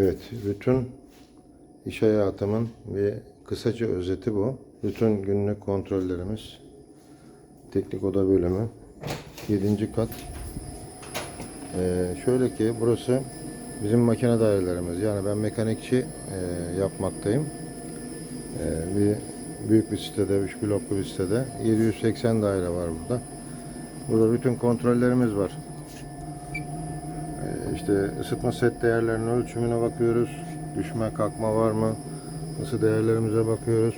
Evet, bütün iş hayatımın ve kısaca özeti bu. Bütün günlük kontrollerimiz, teknik oda bölümü, 7. kat. Ee, şöyle ki burası bizim makine dairelerimiz. Yani ben mekanikçi e, yapmaktayım. Ee, bir büyük bir sitede, 3 bloklu bir sitede 780 daire var burada. Burada bütün kontrollerimiz var. İşte ısıtma set değerlerinin ölçümüne bakıyoruz. Düşme kalkma var mı? Isı değerlerimize bakıyoruz.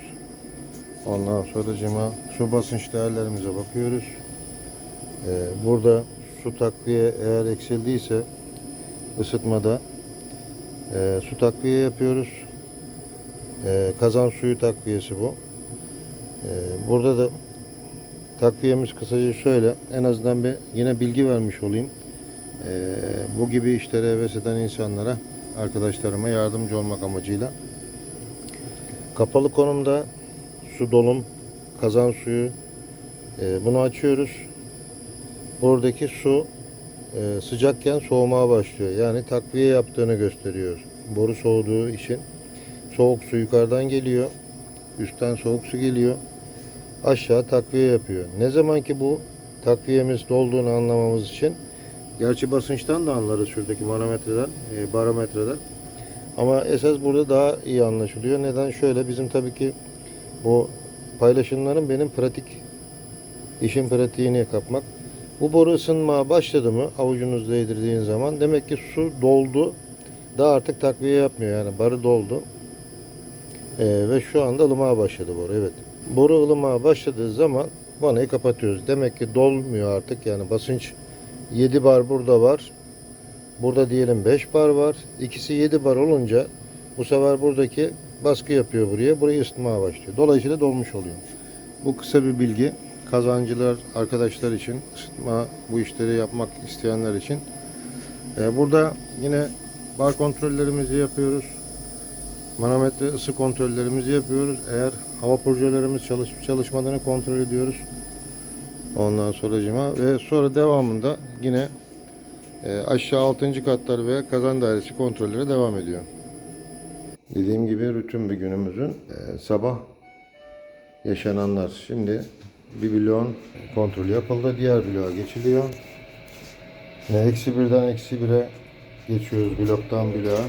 Ondan sonra cima su basınç değerlerimize bakıyoruz. Ee, burada su takviye eğer eksildiyse ısıtmada e, su takviye yapıyoruz. E, kazan suyu takviyesi bu. E, burada da takviyemiz kısaca şöyle. En azından bir yine bilgi vermiş olayım. Ee, bu gibi işlere heves eden insanlara, arkadaşlarıma yardımcı olmak amacıyla kapalı konumda su dolum, kazan suyu e, bunu açıyoruz. Buradaki su e, sıcakken soğumaya başlıyor. Yani takviye yaptığını gösteriyor. Boru soğuduğu için soğuk su yukarıdan geliyor. Üstten soğuk su geliyor. Aşağı takviye yapıyor. Ne zaman ki bu takviyemiz dolduğunu anlamamız için Gerçi basınçtan da anlarız şuradaki manometreden, e, barometreden. Ama esas burada daha iyi anlaşılıyor. Neden? Şöyle bizim tabii ki bu paylaşımların benim pratik işin pratiğini kapmak. Bu boru ısınmaya başladı mı avucunuz değdirdiğin zaman demek ki su doldu. Daha artık takviye yapmıyor yani barı doldu. E, ve şu anda ılımaya başladı boru evet. Boru ılımaya başladığı zaman vanayı kapatıyoruz. Demek ki dolmuyor artık yani basınç 7 bar burada var. Burada diyelim 5 bar var. İkisi 7 bar olunca bu sefer buradaki baskı yapıyor buraya. Burayı ısıtmaya başlıyor. Dolayısıyla dolmuş oluyor. Bu kısa bir bilgi. Kazancılar, arkadaşlar için, ısıtma, bu işleri yapmak isteyenler için. Ee, burada yine bar kontrollerimizi yapıyoruz. Manometre ısı kontrollerimizi yapıyoruz. Eğer hava projelerimiz çalışıp çalışmadığını kontrol ediyoruz. Ondan sonracıma ve sonra devamında yine e, aşağı 6. katlar ve kazan dairesi kontrolleri devam ediyor. Dediğim gibi rutin bir günümüzün e, sabah yaşananlar. Şimdi bir bloğun kontrolü yapıldı. Diğer bloğa geçiliyor. E, eksi birden eksi bire geçiyoruz bloktan bloğa.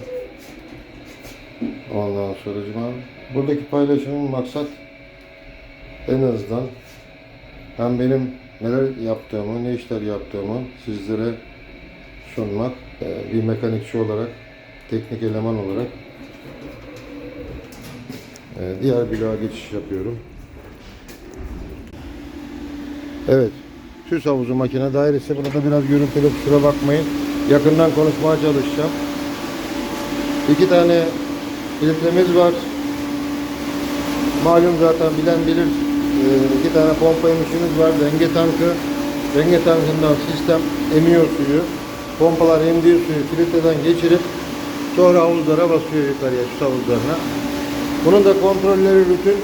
Ondan sonracıma buradaki paylaşımın maksat en azından hem benim neler yaptığımı, ne işler yaptığımı sizlere sunmak, e, bir mekanikçi olarak, teknik eleman olarak e, diğer bloğa geçiş yapıyorum. Evet, süs havuzu makine dairesi. Burada biraz görüntülü kusura bakmayın. Yakından konuşmaya çalışacağım. İki tane filtremiz var. Malum zaten bilen bilir iki tane pompa emişimiz var. Denge tankı. Denge tankından sistem emiyor suyu. Pompalar emdiği suyu filtreden geçirip sonra havuzlara basıyor yukarıya su havuzlarına. Bunun da kontrolleri rutin.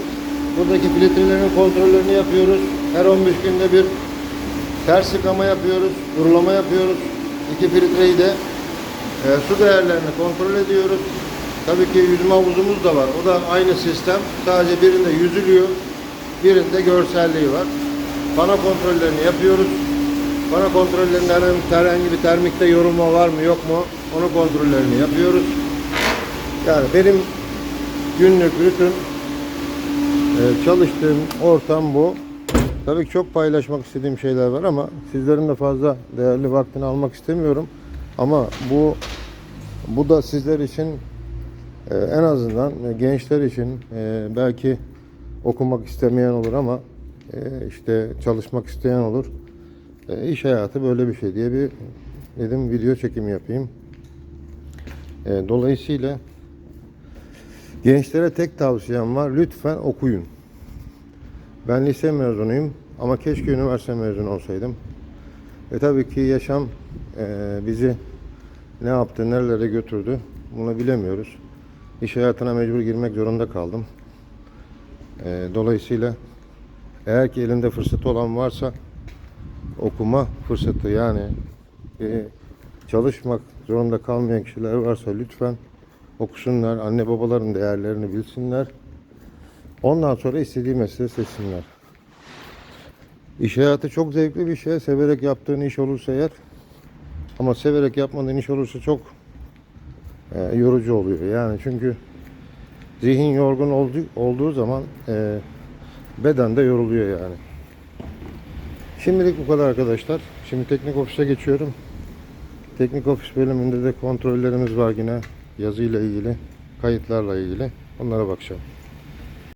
Buradaki filtrelerin kontrollerini yapıyoruz. Her 15 günde bir ters yıkama yapıyoruz, durulama yapıyoruz. İki filtreyi de e, su değerlerini kontrol ediyoruz. Tabii ki yüzme havuzumuz da var. O da aynı sistem. Sadece birinde yüzülüyor, birinde görselliği var. Bana kontrollerini yapıyoruz. Bana kontrollerinde herhangi, bir termikte yorulma var mı yok mu onu kontrollerini yapıyoruz. Yani benim günlük rutin e, çalıştığım ortam bu. Tabii çok paylaşmak istediğim şeyler var ama sizlerin de fazla değerli vaktini almak istemiyorum. Ama bu bu da sizler için e, en azından gençler için e, belki okumak istemeyen olur ama e, işte çalışmak isteyen olur. E, iş hayatı böyle bir şey diye bir dedim video çekimi yapayım. E, dolayısıyla gençlere tek tavsiyem var. Lütfen okuyun. Ben lise mezunuyum ama keşke üniversite mezunu olsaydım. E tabii ki yaşam e, bizi ne yaptı, nerelere götürdü bunu bilemiyoruz. İş hayatına mecbur girmek zorunda kaldım. E, dolayısıyla eğer ki elinde fırsatı olan varsa okuma fırsatı yani e, çalışmak zorunda kalmayan kişiler varsa lütfen okusunlar, anne babaların değerlerini bilsinler. Ondan sonra istediği mesleği seçsinler. İş hayatı çok zevkli bir şey. Severek yaptığın iş olursa eğer ama severek yapmadığın iş olursa çok e, yorucu oluyor. Yani çünkü zihin yorgun olduğu, olduğu zaman e, beden de yoruluyor yani. Şimdilik bu kadar arkadaşlar. Şimdi teknik ofise geçiyorum. Teknik ofis bölümünde de kontrollerimiz var yine yazıyla ilgili, kayıtlarla ilgili. Onlara bakacağım.